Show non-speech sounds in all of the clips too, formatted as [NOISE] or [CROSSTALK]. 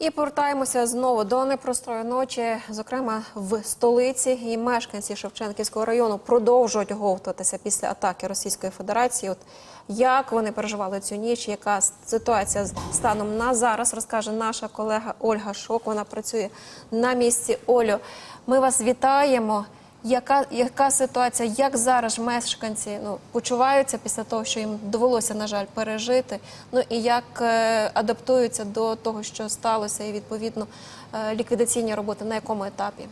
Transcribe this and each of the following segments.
І повертаємося знову до непростої ночі, зокрема в столиці. І мешканці Шевченківського району продовжують оговтуватися після атаки Російської Федерації. От як вони переживали цю ніч, яка ситуація з- станом на зараз, розкаже наша колега Ольга Шок. Вона працює на місці. Олю, ми вас вітаємо. Яка, яка ситуація, як зараз мешканці ну, почуваються після того, що їм довелося, на жаль, пережити? Ну і як е, адаптуються до того, що сталося, і відповідно е, ліквідаційні роботи на якому етапі?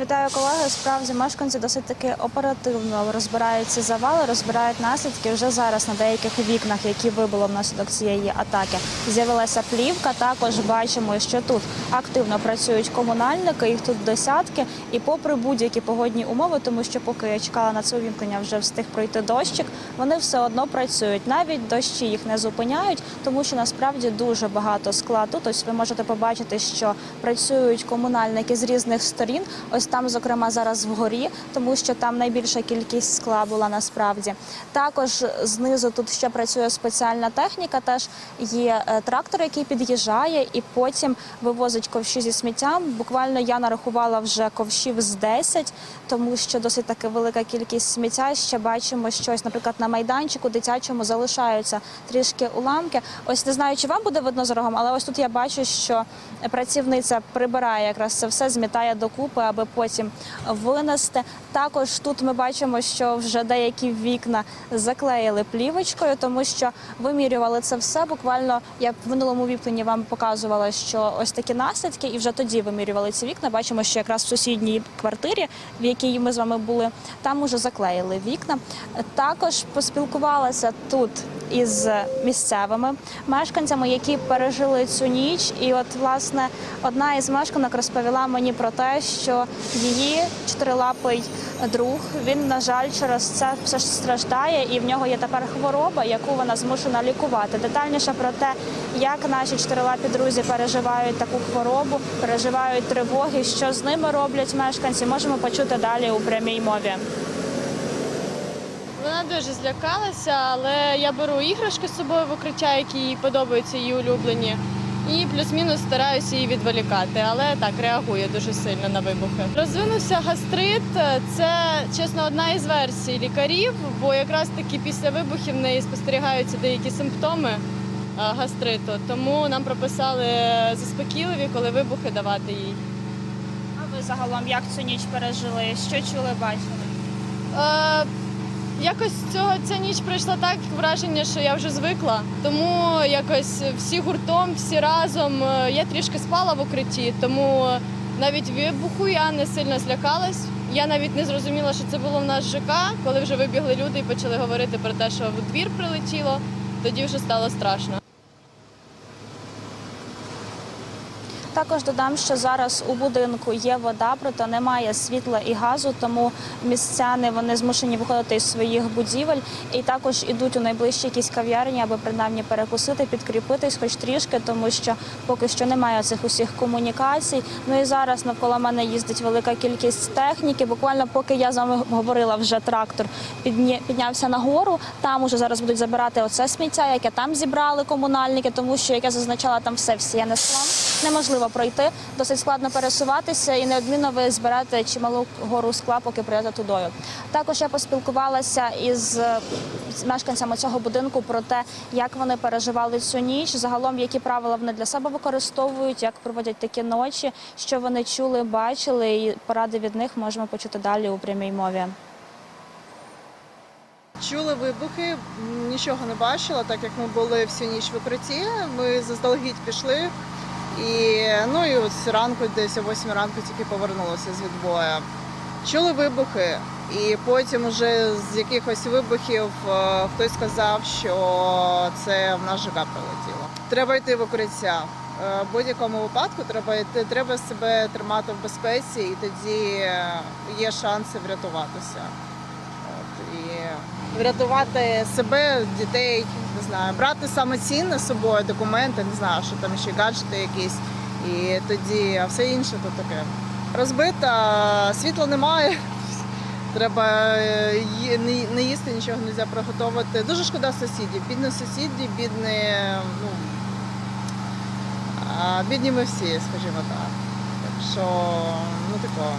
Вітаю колеги. Справді мешканці досить таки оперативно розбирають ці завали, розбирають наслідки. Вже зараз на деяких вікнах, які вибило внаслідок цієї атаки, з'явилася плівка. Також бачимо, що тут активно працюють комунальники, їх тут десятки. І попри будь-які погодні умови, тому що поки я чекала на це увімкнення, вже встиг пройти дощик. Вони все одно працюють. Навіть дощі їх не зупиняють, тому що насправді дуже багато скла тут. Ви можете побачити, що працюють комунальники з різних сторін. Ось там, зокрема, зараз вгорі, тому що там найбільша кількість скла була насправді. Також знизу тут ще працює спеціальна техніка. Теж є е, трактор, який під'їжджає і потім вивозить ковші зі сміттям. Буквально я нарахувала вже ковшів з 10, тому що досить таки велика кількість сміття. Ще бачимо щось, наприклад, на майданчику дитячому залишаються трішки уламки. Ось не знаю, чи вам буде видно за рогом, але ось тут я бачу, що працівниця прибирає якраз це все, змітає докупи, аби потім винести. Також тут ми бачимо, що вже деякі вікна заклеїли плівочкою, тому що вимірювали це все. Буквально я в минулому вікні вам показувала, що ось такі наслідки, і вже тоді вимірювали ці вікна. Бачимо, що якраз в сусідній квартирі, в якій ми з вами були, там уже заклеїли вікна. Також поспілкувалася тут із місцевими мешканцями, які пережили цю ніч. І от власне одна із мешканок розповіла мені про те, що її чотирилапий друг він, на жаль, через це все ж страждає, і в нього є тепер хвороба, яку вона змушена лікувати. Детальніше про те, як наші чотирилапі друзі переживають таку хворобу, переживають тривоги, що з ними роблять мешканці, можемо почути далі у прямій мові. Вона дуже злякалася, але я беру іграшки з собою в укриття, які їй подобаються, її улюблені. І плюс-мінус стараюся її відволікати, але так реагує дуже сильно на вибухи. Розвинувся гастрит. Це чесно одна із версій лікарів, бо якраз таки після вибухів в неї спостерігаються деякі симптоми е, гастриту. Тому нам прописали заспокійливі, коли вибухи давати їй. А ви загалом як цю ніч пережили? Що чули, бачили? Е, якось цього ця ніч пройшла так враження, що я вже звикла. Тому якось всі гуртом, всі разом. Е, Я трішки спала в укритті, тому навіть вибуху я не сильно злякалась. Я навіть не зрозуміла, що це було в нас ЖК, коли вже вибігли люди і почали говорити про те, що в двір прилетіло. Тоді вже стало страшно. Також додам, що зараз у будинку є вода, проте немає світла і газу, тому містяни вони змушені виходити із своїх будівель і також ідуть у найближчі якісь кав'ярні, аби принаймні перекусити, підкріпитись, хоч трішки, тому що поки що немає цих усіх комунікацій. Ну і зараз навколо мене їздить велика кількість техніки. Буквально поки я з вами говорила, вже трактор піднявся нагору. Там уже зараз будуть забирати оце сміття, яке там зібрали комунальники, тому що як я зазначала, там все всіяне склом. Неможливо пройти, досить складно пересуватися, і неодмінно ви зберете чималу гору скла, поки прийдете тудою. Також я поспілкувалася із е, мешканцями цього будинку про те, як вони переживали цю ніч. Загалом, які правила вони для себе використовують, як проводять такі ночі, що вони чули, бачили, і поради від них можемо почути далі у прямій мові. Чули вибухи, нічого не бачила, так як ми були всю ніч в укритті. Ми заздалегідь пішли. І ну і от зранку, десь о 8 ранку тільки повернулися з відбою. Чули вибухи, і потім уже з якихось вибухів е, хтось сказав, що це в наш ЖК прилетіло. Треба йти в укриття. Е, В будь-якому випадку треба йти, треба себе тримати в безпеці, і тоді е, є шанси врятуватися. От, і врятувати себе, дітей, не знаю, брати саме цінне з собою, документи, не знаю, що там ще гаджети якісь. І тоді, а все інше то таке. Розбита, світла немає, [LAUGHS] Треба е, не- їсти, нічого не можна приготувати. Дуже шкода сусідів. Бідні сусіди, бідні, ну, бідні ми всі, скажімо так. Так що, ну тако.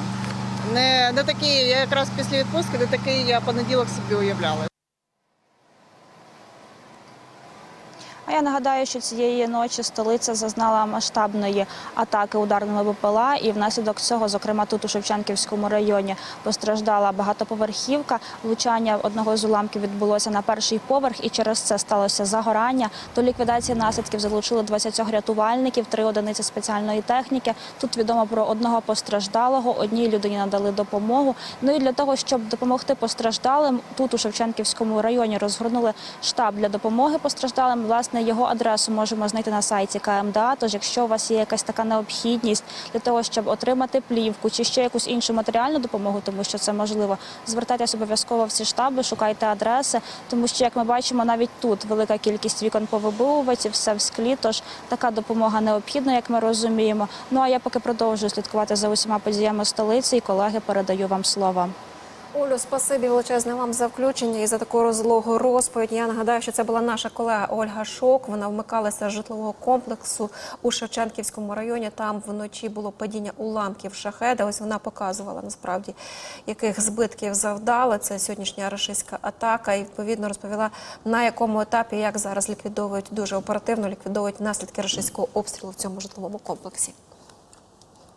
Не, не такі, я якраз після відпустки, не такий я понеділок собі уявляла. А я нагадаю, що цієї ночі столиця зазнала масштабної атаки ударними БПЛА, і внаслідок цього, зокрема тут у Шевченківському районі, постраждала багатоповерхівка. Влучання одного з уламків відбулося на перший поверх, і через це сталося загорання. До ліквідації наслідків залучили 20 рятувальників, три одиниці спеціальної техніки. Тут відомо про одного постраждалого. Одній людині надали допомогу. Ну і для того, щоб допомогти постраждалим, тут у Шевченківському районі розгорнули штаб для допомоги постраждалим. Власне, його адресу можемо знайти на сайті КМДА. Тож, якщо у вас є якась така необхідність для того, щоб отримати плівку чи ще якусь іншу матеріальну допомогу, тому що це можливо, звертайтеся обов'язково в ці штаби, шукайте адреси, тому що, як ми бачимо, навіть тут велика кількість вікон повибивувачів, все в склі. Тож така допомога необхідна, як ми розуміємо. Ну а я поки продовжую слідкувати за усіма подіями столиці, і колеги передаю вам слово. Олю, спасибі величезне вам за включення і за таку розлогу розповідь. Я нагадаю, що це була наша колега Ольга Шок. Вона вмикалася з житлового комплексу у Шевченківському районі. Там вночі було падіння уламків шахеда. Ось вона показувала насправді, яких збитків завдали. Це сьогоднішня рашистська атака. І відповідно розповіла на якому етапі як зараз ліквідовують дуже оперативно ліквідовують наслідки рашистського обстрілу в цьому житловому комплексі.